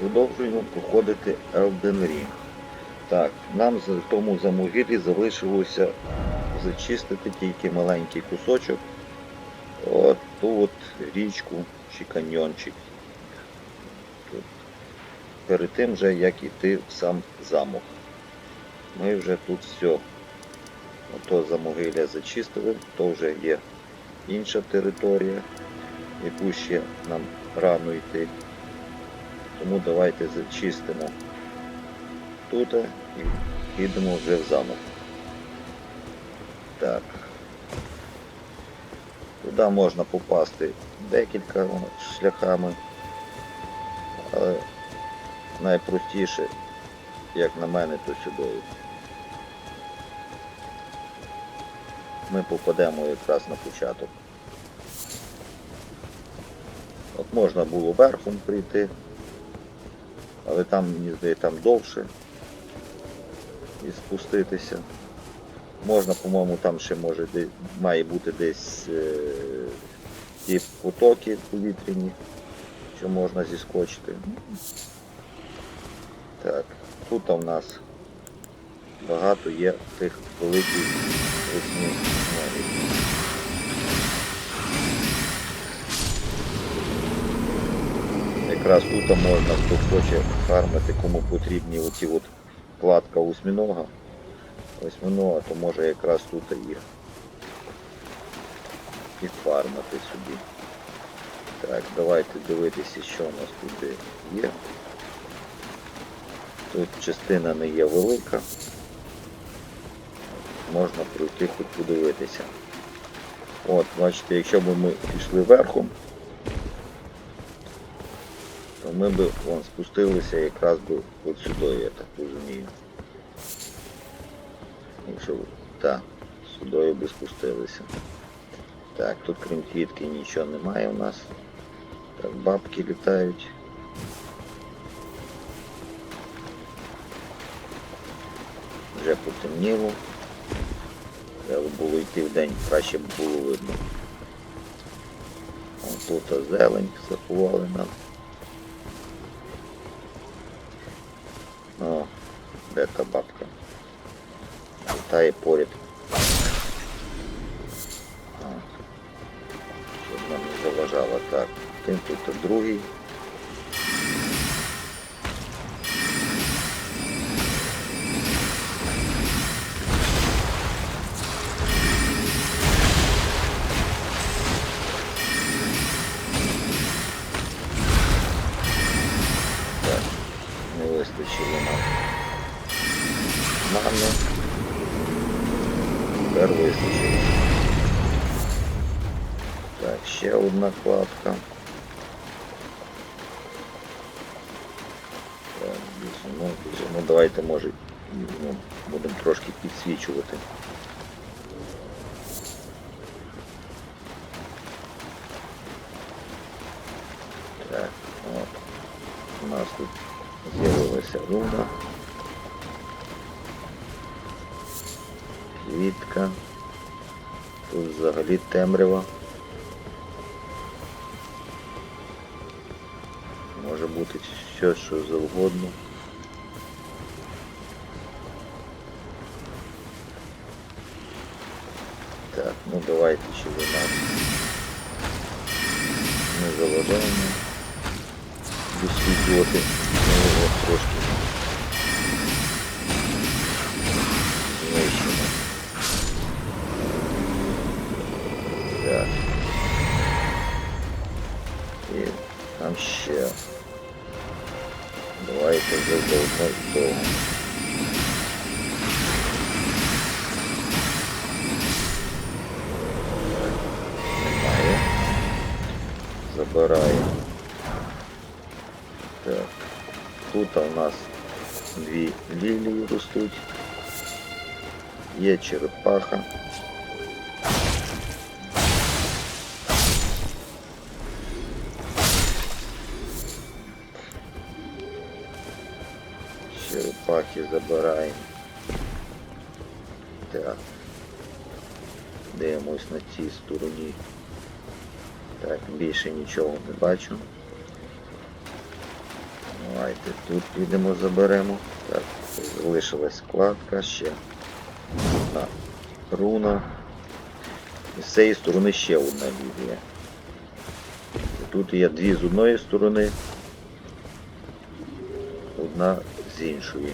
Продовжуємо проходити Elden Ring. Так, нам в тому замогилі залишилося зачистити тільки маленький кусочок. От ту от річку чи каньйончик. Перед тим же, як іти в сам замок. Ми вже тут все. Ото замогилля зачистили, то вже є інша територія, яку ще нам рано йти. Тому давайте зачистимо тут і підемо вже в замок. Так. Туди можна попасти декілька шляхами, але найпростіше, як на мене, то сюди. Ми попадемо якраз на початок. От можна було верхом прийти, але там, мені здається, там довше і спуститися. Можна, по-моєму, там ще може має бути десь е, ті потоки повітряні, що можна зіскочити. Так, тут у нас багато є тих великих весні. Якраз тут можна, хто хоче фармити, кому потрібні оці от кладка осьмінога. Осьминога, то може якраз тут їх і фармити собі. Так, давайте дивитися, що у нас тут є. Тут частина не є велика. Можна пройти хоч подивитися. От, бачите, якщо б ми пішли верхом, то ми б вон, спустилися якраз би от сюди, я так розумію. Якщо так, сюди би спустилися. Так, тут крім клітки нічого немає у нас. Так, бабки літають. Вже потемніло. Треба було йти в день, краще б було видно. Тут зелень заховали нам. У нас тут з'явилася руна. Квітка. Тут взагалі темрява. Може бути все, що завгодно. І там ще. Давайте вже довго довго. Немає. Забираємо. Так. Тут у нас дві лілії ростуть. Є черепаха. Черепахи забираємо. Так. Дивимось на цій стороні. Так, більше нічого не бачу. Давайте тут підемо заберемо. Так, залишилась складка ще. Одна руна. І з цієї сторони ще одна лілія. Тут є дві з одної сторони, одна з іншої.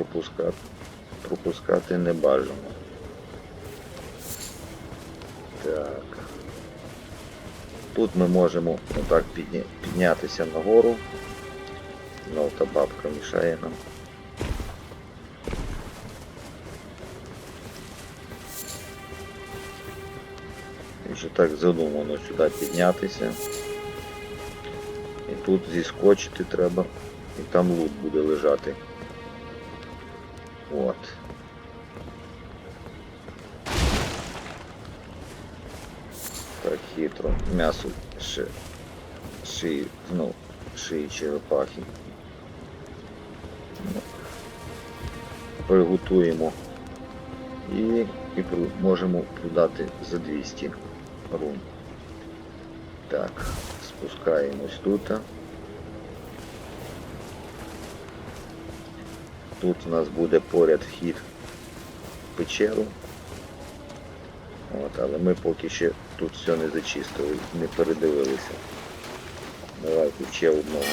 Пропускати, пропускати не бажано. Так. Тут ми можемо отак підня- піднятися нагору. Знов та бабка мішає нам. Вже так задумано сюди піднятися. І тут зіскочити треба. І там лут буде лежати. От. Так хитро. М'ясо ши, шиї, ну, шиї черепахи. Ну, Приготуємо і, і можемо продати за 200 рун. Так, спускаємось тут. Тут у нас буде поряд вхід в печеру. От, але ми поки ще тут все не зачистили, не передивилися. Давайте ще одного.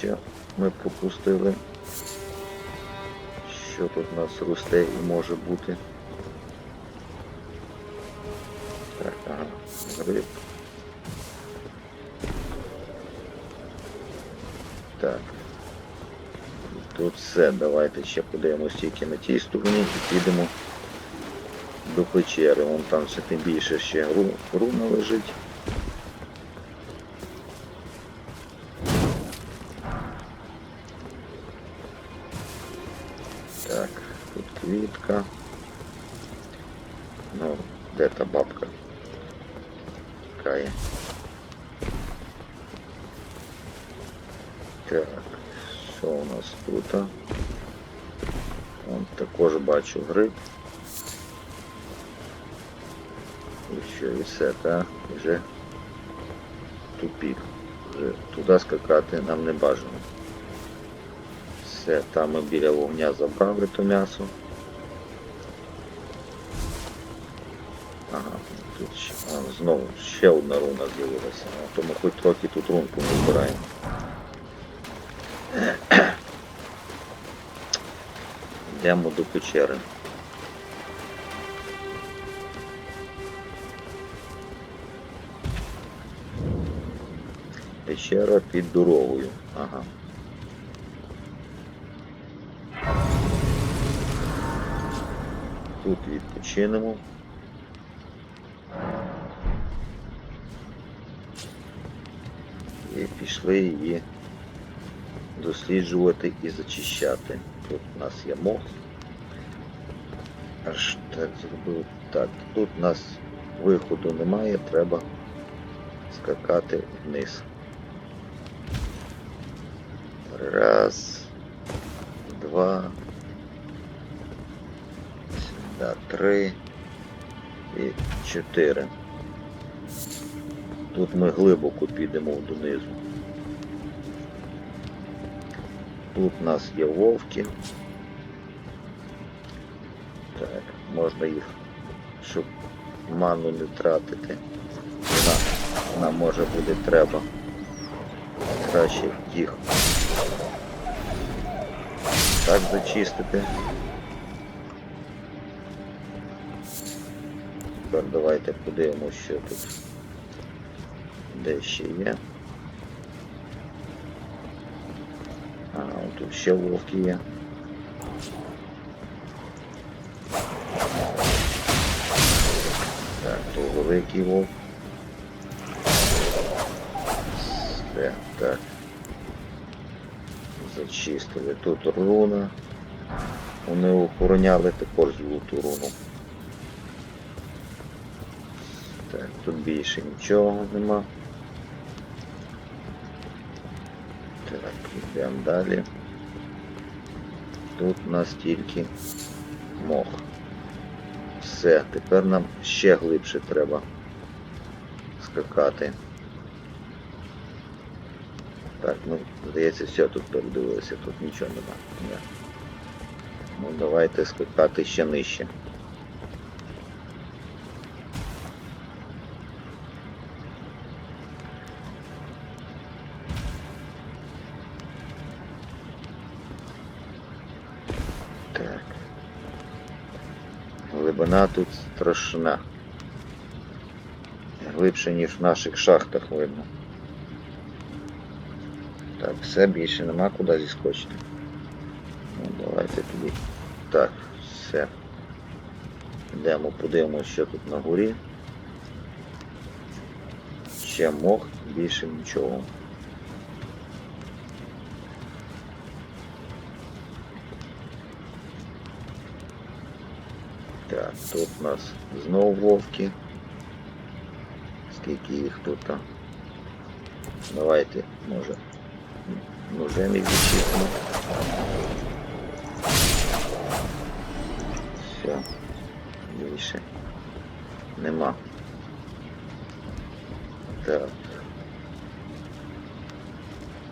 Ще ми пропустили. Що тут у нас росте і може бути. Так, ага, гриб. Так. Тут все, давайте ще подивимось тільки на тій стороні і підемо до печери. Вон там ще тим більше ще ру- руна лежить. Бачу гриб. І що, і все, так? Вже тупік. Вже туди скакати нам не бажано. Все, там ми біля вогня забрали то м'ясо. Ага, тут ще, а, знову ще одна руна з'явилася. То ми хоч трохи тут рунку не збираємо. Йдемо до печери. Печера під дорогою. Ага. Тут відпочинемо. І пішли її досліджувати і зачищати. Тут у нас є мох. Аж так зробив. Так, тут у нас виходу немає, треба скакати вниз. Раз, два, сюди три і чотири. Тут ми глибоко підемо донизу. Тут у нас є вовки. Так, можна їх, щоб ману не тратити. Вона, вона може буде треба. Краще їх так зачистити. Тепер давайте подивимося, що тут де ще є. А, от тут ще вовки є. Так, то великий вовк. Все, так. Зачистили тут руна. вони охороняли також золоту руну. Так, тут більше нічого нема. Так, йдемо далі. Тут у нас тільки мох. Все, тепер нам ще глибше треба скакати. Так, ну, здається, все тут передивилося, тут нічого нема. Ні. Ну давайте скакати ще нижче. Так. Глибина тут страшна. Глибше, ніж в наших шахтах видно. Так, все, більше нема куди зіскочити. Ну, давайте тоді. Так, все. Йдемо, подивимося, що тут на горі. Ще мох, більше нічого. Так, тут у нас знову вовки. Скільки їх тут? Давайте, може, ножем їх відчистимо. Все, більше нема. Так.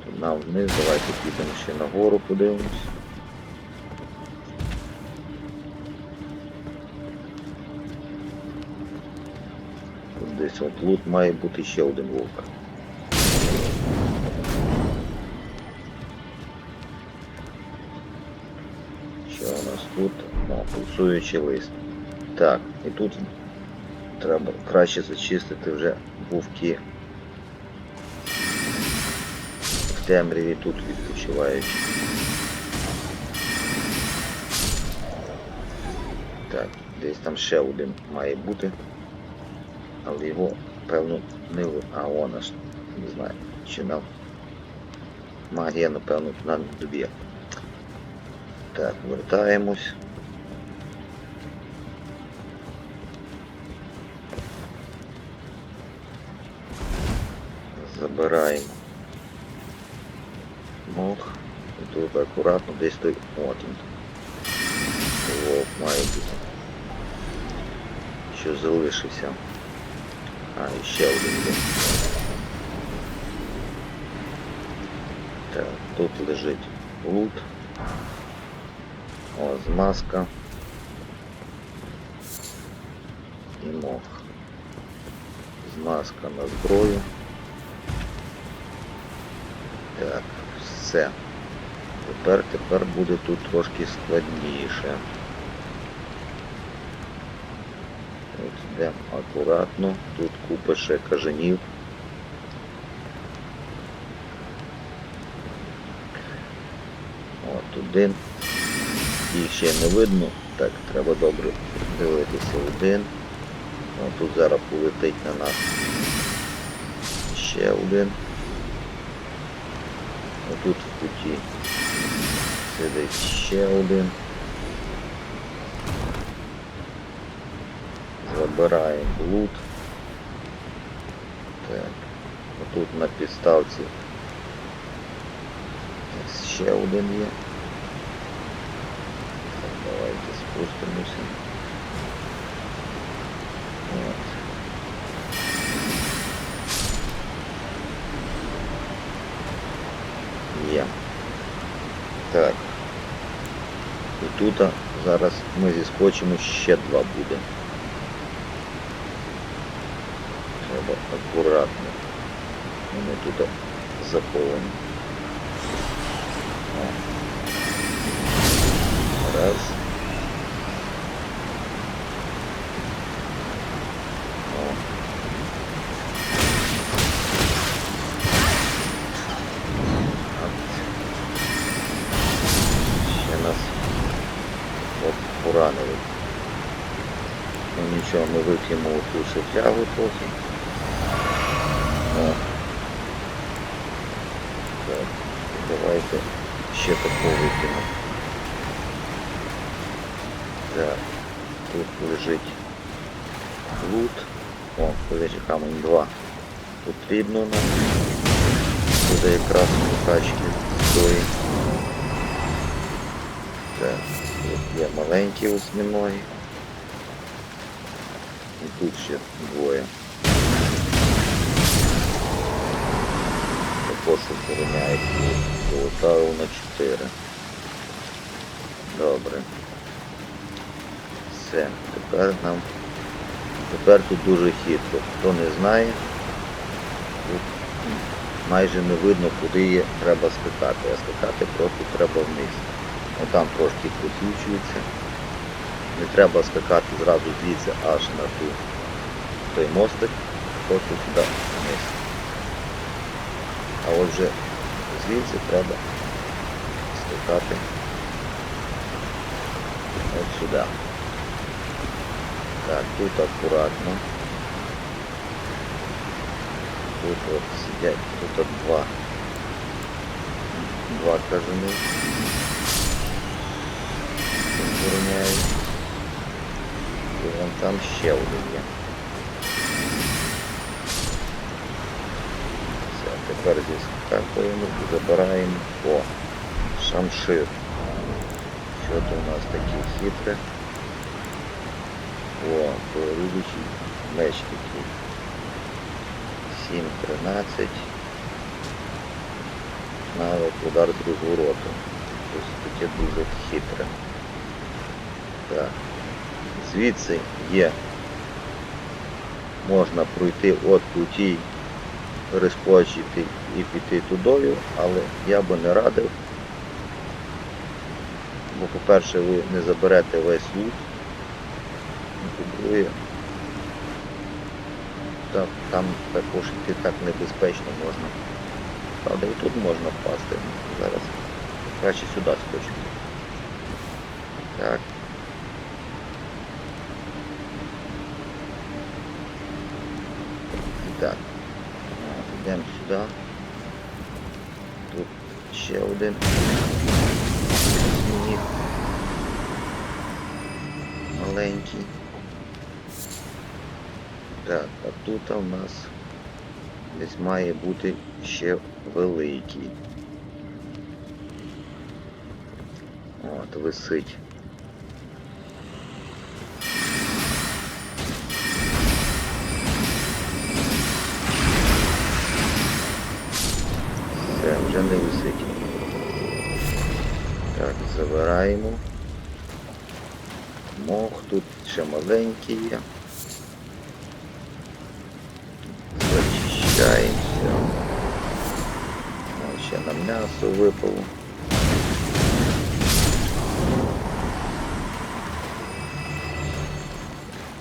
Тут нам вниз, давайте підемо ще нагору подивимось. Десь от лут має бути ще один вовк. Що у нас тут? О, пульсуючий лист. Так, і тут треба краще зачистити вже вовки. В темряві тут відпочивають. Так, десь там ще один має бути. Але його, певно, не А, он аж, не знаю, чи нам магія, напевно, нам не. Так, вертаємось. Забираємо мох. Тут акуратно десь той. От він. Має бути. Що залишився. А, і ще один є. Так, тут лежить лут. О, змазка. І мох. Змазка на зброю. Так, все. Тепер, тепер буде тут трошки складніше. От йдемо акуратно. Тут купа ще кажанів. От один. Їх ще не видно. Так, треба добре дивитися один. О, тут зараз полетить на нас. Ще один. Отут в куті сидить ще один. Забираємо лут. Так. Отут на підставці ще один є. Так, давайте спустимося. От. Є. Так. І тут зараз ми зіскочимо ще два буде. Треба акуратно. Вони тут заховані. О. Раз. Поранили. Ну нічого, ми вип'ємо ту шефлягу трохи. О. Так, давайте ще таку вип'ємо. Так, тут лежить лут. О, колечі камінь 2. Потрібно нам. Буде якраз качки стоїть. Так, тут є маленькі осьминоги. І тут ще двоє. Також охороняють золота на 4. Добре. Все, тепер нам тепер тут дуже хитро. Хто не знає, тут майже не видно, куди є, треба скакати, а скакати просто треба вниз. Отам трошки просвічується. Не треба скакати зразу звідси аж на ту, той мостик, просто туди вниз. А от вже звідси треба скакати от сюди. Так, тут акуратно. Тут от сидять, тут от два. Два кажани. Охороняють. І вон там ще один є. Тепер зіскакуємо і забираємо о шамшир. Що то у нас таке хитре? О, прорубичий меч такий. 7-13. Навик удар з розвороту. Ось таке дуже хитре. Так. Звідси є. Можна пройти от по тій, перескочити і піти тудою, але я би не радив. Бо, по-перше, ви не заберете весь лут. По-друге, там також йти так небезпечно можна. Правда, і тут можна впасти. Зараз краще сюди скочити. Так. Так. Йдемо сюди. Ще один. Сніг. Маленький. Так, а тут у нас десь має бути ще великий. От, висить. Забираємо. Мох тут ще маленький є. Зачищаємося. Ще на м'ясо випало.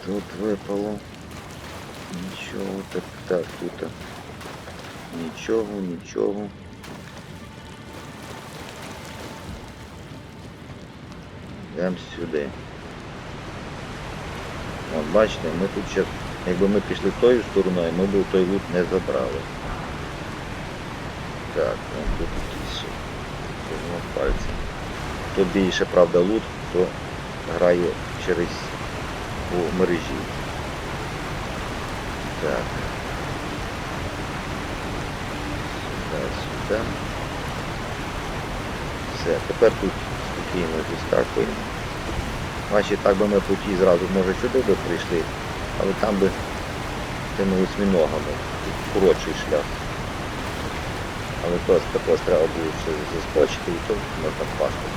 Тут випало. Нічого, так, так, тут. Нічого, нічого. Йдемо сюди. От бачите, ми тут ще, якби ми пішли тою стороною, ми б той лут не забрали. Так, ну тут якісь ще. Хто більше, правда, лут, хто грає через по мережі. Так. Сюди, сюди. Все, тепер тут спокійно зіскакуємо. Значить, так би ми по тій зразу, може, сюди би прийшли, але там би тими осьміногами, коротший шлях. Але то також треба було ще заскочити і то можна впасти.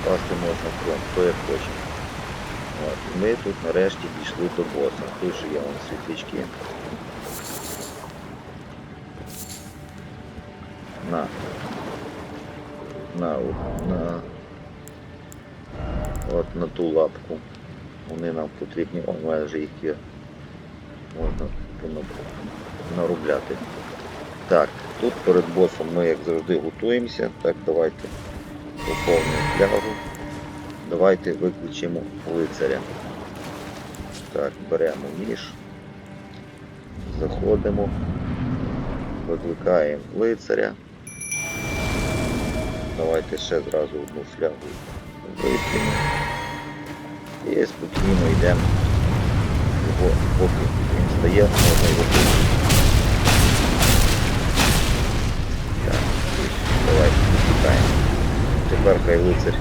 Впасти можна фронт, хто як хоче. От. Ми тут нарешті дійшли до боса. Тут же є вон світлячки. На. На, на. От на ту лапку. Вони нам потрібні, о, майже їх є. Можна нарубляти. Так, тут перед босом ми, як завжди, готуємося. Так, давайте поповнимо флягу. Давайте виключимо лицаря. Так, беремо ніж. Заходимо. Викликаємо лицаря. Давайте ще зразу одну флягу вип'ємо. І спокійно йдемо. Його, поки він стає, можна його тут. Так, давай, тікаємо. Тепер хай лицар.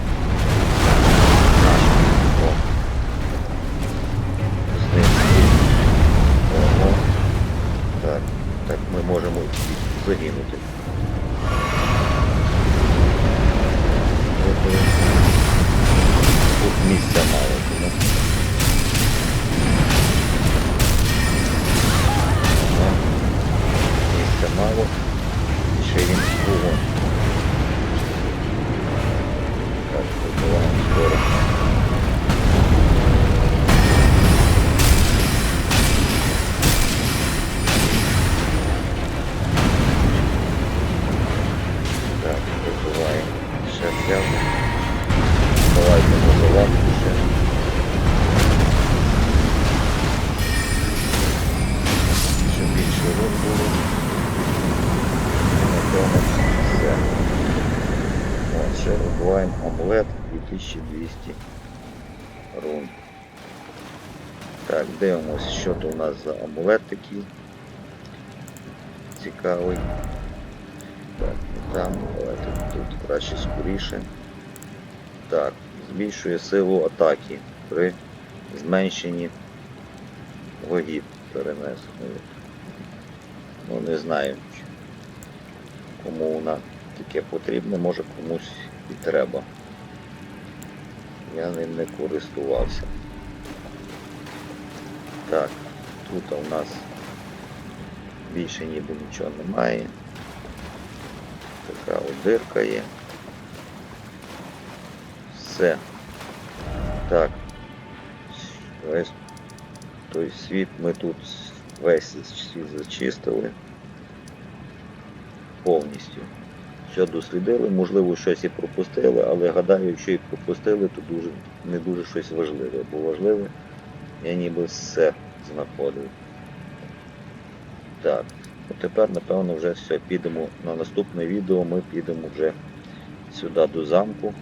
Так, так ми можемо загинути. Тут місця мало тому. Так, дивимось, що то у нас за амулет такий. Цікавий. Так, там, давайте тут краще скоріше. Так, збільшує силу атаки при зменшенні вагів перенесеної. Ну не знаю, кому вона таке потрібне, може комусь і треба. Я ним не користувався. Так, тут у нас більше ніби нічого немає. Така дирка є. Все. Так. Весь той світ ми тут весь світ зачистили. Повністю. Все дослідили, можливо, щось і пропустили, але гадаю, якщо і пропустили, то дуже, не дуже щось важливе. Бо важливе я ніби все знаходив. Так, ну тепер, напевно, вже все, підемо на наступне відео, ми підемо вже сюди до замку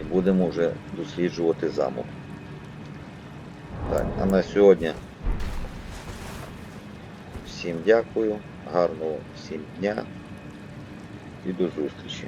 і будемо вже досліджувати замок. Так, а на сьогодні всім дякую, гарного всім дня і до зустрічі.